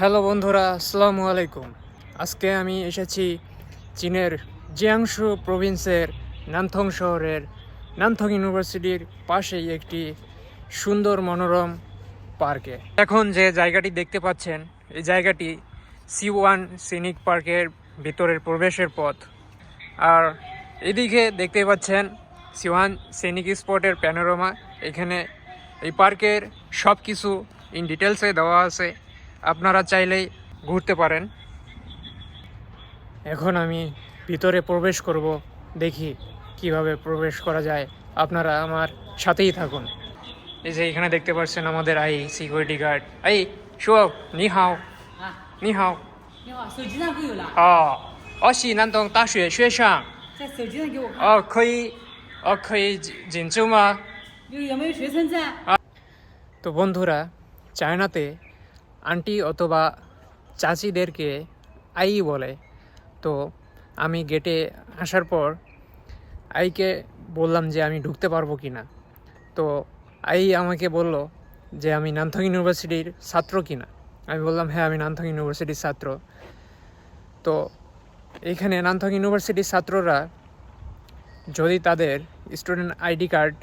Hello বন্ধুরা, আসসালামু আলাইকুম। আজকে আমি এসেছি চীনের জিয়াংশু প্রভিন্সের নানথং শহরের নানথং ইউনিভার্সিটির পাশেই একটি সুন্দর মনোরম পার্কে। এখন যে জায়গাটি দেখতে পাচ্ছেন, এই জায়গাটি সি ওয়ান সিনিক পার্কের ভিতরের প্রবেশের পথ। আর এদিকে দেখতে পাচ্ছেন সিওয়ান সৈনিক স্পটের প্যানোরামা। এখানে এই পার্কের সব কিছু ইন ডিটেলসে দেওয়া আছে। আপনারা চাইলেই ঘুরতে পারেন। এখন আমি ভিতরে প্রবেশ করব দেখি কীভাবে প্রবেশ করা যায়। আপনারা আমার সাথেই থাকুন। এই যে এখানে দেখতে পাচ্ছেন আমাদের আই সিকিউরিটি গার্ড। আই শুভ নি হাও নি হাও ও তা শুয়ে শুয়ে সাং অক্ষয় অক্ষয় জিনচুমা তো বন্ধুরা চায়নাতে আন্টি অথবা চাচিদেরকে আই বলে। তো আমি গেটে আসার পর আইকে বললাম যে আমি ঢুকতে পারব কি না তো আই আমাকে বলল যে আমি নানথং ইউনিভার্সিটির ছাত্র কিনা। আমি বললাম হ্যাঁ আমি নানথং ইউনিভার্সিটির ছাত্র। তো এইখানে নানথং ইউনিভার্সিটির ছাত্ররা যদি তাদের স্টুডেন্ট আইডি কার্ড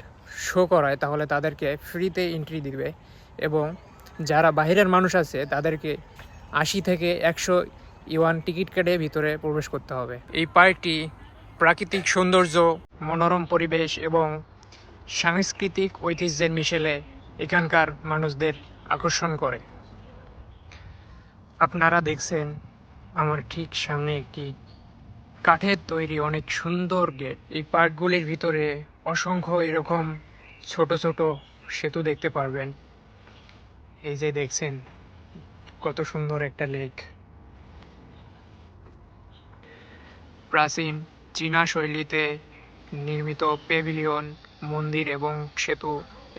শো করায়, তাহলে তাদেরকে ফ্রিতে এন্ট্রি দিবে এবং যারা বাইরের মানুষ আছে, তাদেরকে আশি থেকে একশো ইওয়ান টিকিট কেটে ভিতরে প্রবেশ করতে হবে। এই পার্কটি প্রাকৃতিক সৌন্দর্য, মনোরম পরিবেশ এবং সাংস্কৃতিক ঐতিহ্যের মিশেলে এখানকার মানুষদের আকর্ষণ করে। আপনারা দেখছেন আমার ঠিক সামনে একটি কাঠের তৈরি অনেক সুন্দর গেট। এই পার্কগুলির ভিতরে অসংখ্য এরকম ছোট ছোট সেতু দেখতে পারবেন। এই যে দেখছেন, কত সুন্দর একটা লেক। প্রাচীন চীনা শৈলীতে নির্মিত পেভিলিয়ন, মন্দির এবং সেতু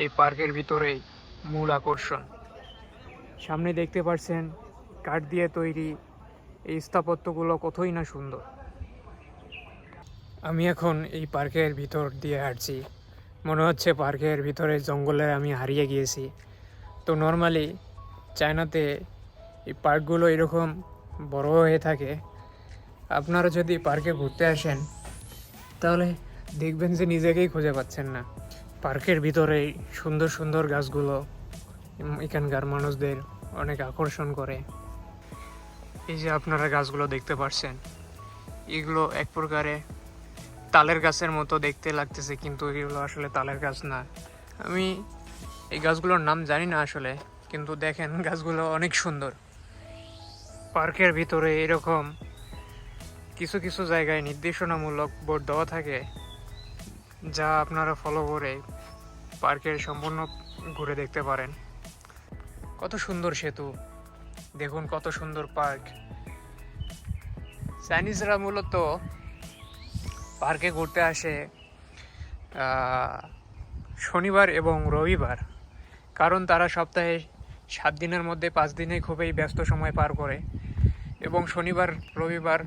এই পার্কের ভিতরেই মূল আকর্ষণ। সামনে দেখতে পাচ্ছেন, কাঠ দিয়ে তৈরি এই স্থাপত্যগুলো কতই না সুন্দর। আমি এখন এই পার্কের ভিতর দিয়ে হাঁটছি। মনে হচ্ছে পার্কের ভিতরে জঙ্গলে আমি হারিয়ে গিয়েছি। তো নর্মালি চায়নাতে এই পার্কগুলো এরকম বড় হয়ে থাকে। আপনারা যদি পার্কে ঘুরতে আসেন, তাহলে দেখবেন যে নিজেকেই খুঁজে পাচ্ছেন না। পার্কের ভিতরে সুন্দর সুন্দর গাছগুলো, এখানকার মানুষদের অনেক আকর্ষণ করে। এই যে আপনারা গাছগুলো দেখতে পাচ্ছেন এগুলো এক প্রকারে তালের গাছের মতো দেখতে লাগতেছে, কিন্তু এগুলো আসলে তালের গাছ না। আমি এই গাছগুলোর নাম জানি না আসলে, কিন্তু দেখেন গাছগুলো অনেক সুন্দর। পার্কের ভিতরে এরকম কিছু কিছু জায়গায় নির্দেশনামূলক বোর্ড দেওয়া থাকে, যা আপনারা ফলো করে পার্কের সম্পূর্ণ ঘুরে দেখতে পারেন। কত সুন্দর সেতু, দেখুন কত সুন্দর পার্ক। চাইনিজরা মূলত পার্কে ঘুরতে আসে শনিবার এবং রবিবার। কারণ তারা সপ্তাহে সাত দিনের মধ্যে পাঁচ দিনে খুবই ব্যস্ত সময় পার করে। এবং শনিবার, রবিবার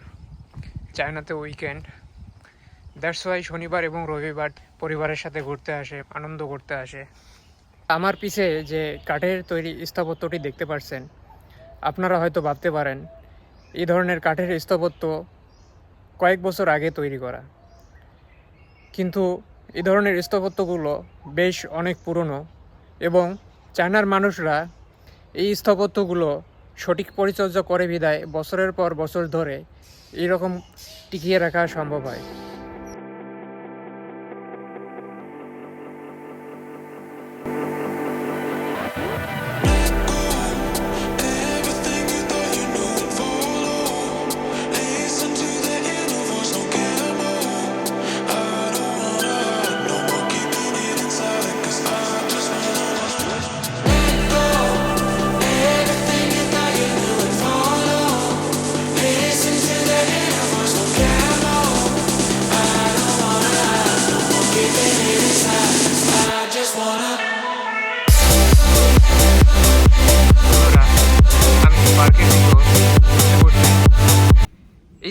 চায়নাতে উইকেন্ড দ্যাটস ওয়াই শনিবার এবং রবিবার পরিবারের সাথে ঘুরতে আসে, আনন্দ করতে আসে। আমার পিছে যে কাঠের তৈরি স্থাপত্যটি দেখতে পাচ্ছেন আপনারা হয়তো ভাবতে পারেন, এই ধরনের কাঠের স্থাপত্য কয়েক বছর আগে তৈরি করা। কিন্তু এই ধরনের স্থাপত্যগুলো বেশ অনেক পুরনো। এবং চায়নার মানুষরা এই স্থাপত্যগুলো সঠিক পরিচর্যা করে বিদায় বছরের পর বছর ধরে এইরকম টিকিয়ে রাখা সম্ভব হয়।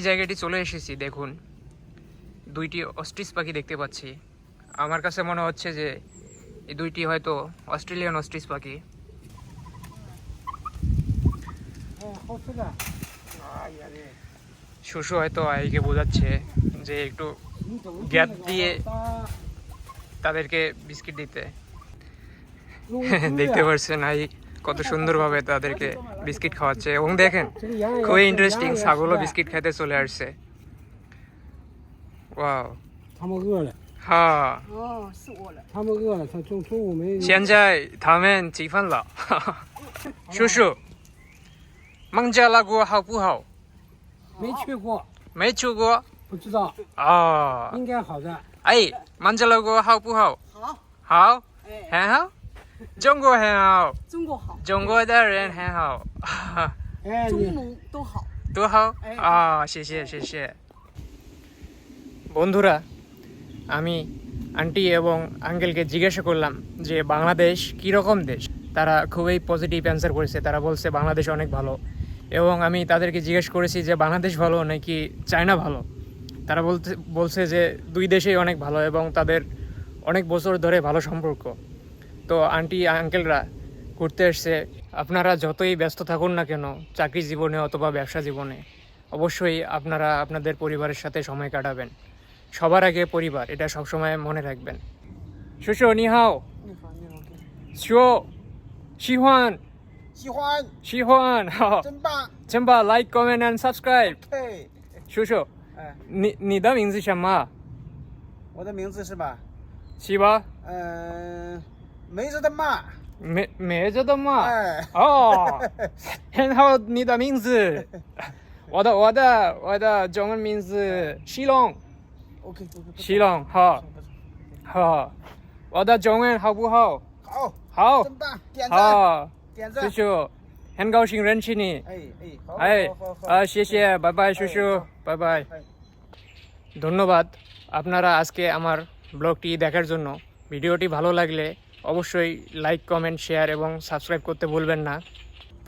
জায়গাটি চলে এসেছি, দেখুন। দুইটি অস্ট্রিচ পাখি দেখতে পাচ্ছি। আমার কাছে মনে হচ্ছে যে এই দুইটি হয়তো অস্ট্রেলিয়ান অস্ট্রিচ পাখি। শুশু হয়তো আইকে বোঝাচ্ছে যে একটু গ্যাপ দিয়ে তাদেরকে বিস্কিট দিতে। দেখতে পারছেন আই? কত সুন্দরভাবে তাদেরকে বিস্কিট খাওয়াচ্ছে এবং দেখেন 这个羊也 খুবই 是 ইন্টারেস্টিং 羊也是 ছাগলও 的 বিস্কিট খাইতে চলে আসছে ওয়াও 他们饿了， হ্যাঁ 哦，是我了。他们饿了，他中中午没。现在他们几分了？叔叔，孟加拉国好不好？没去过，没去过不知道，啊。应该好的。哎，孟加拉国好不好？好，好，哎，很好。 中国很好，中国好，中国的人很好，哎，中你蒙都好。多好哎啊！谢谢谢谢。বন্ধুরা আমি আন্টি এবং আঙ্কেলকে জিজ্ঞাসা করলাম যে বাংলাদেশ কীরকম দেশ তারা খুবই পজিটিভ অ্যান্সার করেছে তারা বলছে বাংলাদেশ অনেক ভালো এবং আমি তাদেরকে জিজ্ঞেস করেছি যে বাংলাদেশ ভালো নাকি চায়না ভালো তারা বলতে বলছে যে দুই দেশেই অনেক ভালো এবং তাদের অনেক বছর ধরে ভালো সম্পর্ক তো আন্টি আঙ্কেলরা ঘুরতে এসছে আপনারা যতই ব্যস্ত থাকুন না কেন চাকরি জীবনে অথবা ব্যবসা জীবনে অবশ্যই আপনারা আপনাদের পরিবারের সাথে সময় কাটাবেন সবার আগে পরিবার এটা সবসময় মনে রাখবেন শুশো নিহাও 你好，你好， show শিহান 喜欢， শিহান 真棒， চেম্বা like comment and subscribe 嘿， শুশো 哎，你你的名字什么？我的名字是吧？是吧？嗯， 梅子的麦，没没着的吗？哎，哦，很好，你的名字。我的我的我的中文名字西龙， ，OK OK，西龙好，好，我的中文好不好？好，好，真棒，点赞，好，点赞叔，叔，很高兴认识你。哎哎，好，哎好好好，啊，谢谢，拜拜，叔叔，拜拜。哎 ধন্যবাদ আপনারা আজকে আমার ব্লগটি দেখার জন্য ভিডিওটি ভালো লাগলে অবশ্যই লাইক কমেন্ট শেয়ার এবং সাবস্ক্রাইব করতে ভুলবেন না।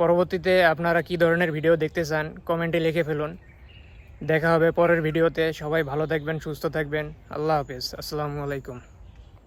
পরবর্তীতে আপনারা কি ধরনের ভিডিও দেখতে চান কমেন্টে লিখে ফেলুন। দেখা হবে পরের ভিডিওতে সবাই ভালো থাকবেন, সুস্থ থাকবেন। আল্লাহ হাফিজ। আসসালামু আলাইকুম।